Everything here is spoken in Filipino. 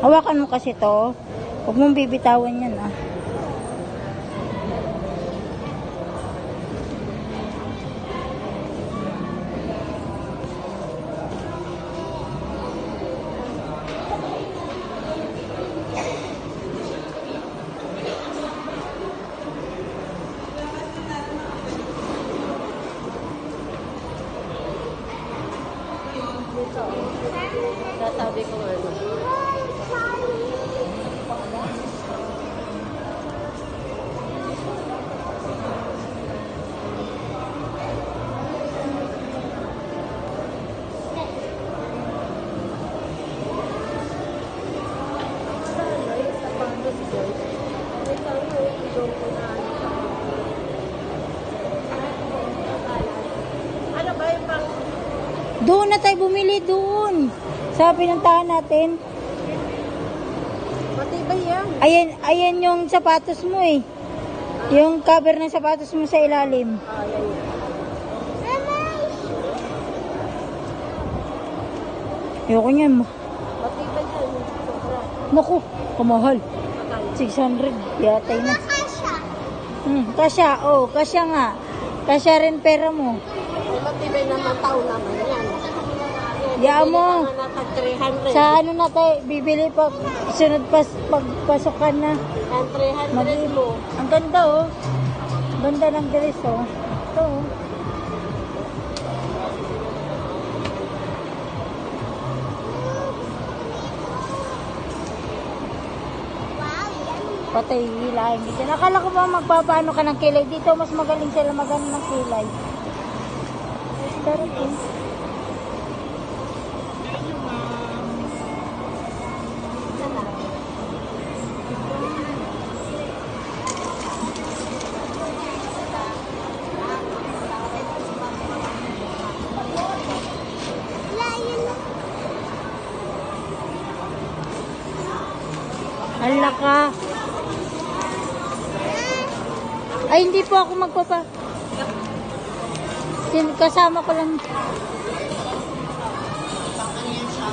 Hawakan mo kasi to. Huwag mong bibitawan yan ah. Sasabi ko ano. Doon na tayo bumili doon. Sa pinuntahan natin. matibay yan? Ayan, ayan yung sapatos mo eh. Yung cover ng sapatos mo sa ilalim. Ah. Ayoko niyan. ma- Matibay yan. Naku, kamahal. Akala. 600. Yatay na. Hmm, kasya. Oh, kasya nga. Kasya rin pera mo. Ay, matibay naman tao naman yan. Yaan mo. Bibili ka nga nasa 300. Sa ano na tayo, bibili pag sunod pas, pagpasokan na. Ang 300 Mag- mo. Ang ganda oh. Ganda ng dress oh. Ito oh. Patay hilahin dito. Nakala ko ba magpapaano ka ng kilay dito? Mas magaling sila magano ng kilay. Pero eh. Hala ka. Ay, hindi po ako magpapa... Kasama ko lang. Baka yan siya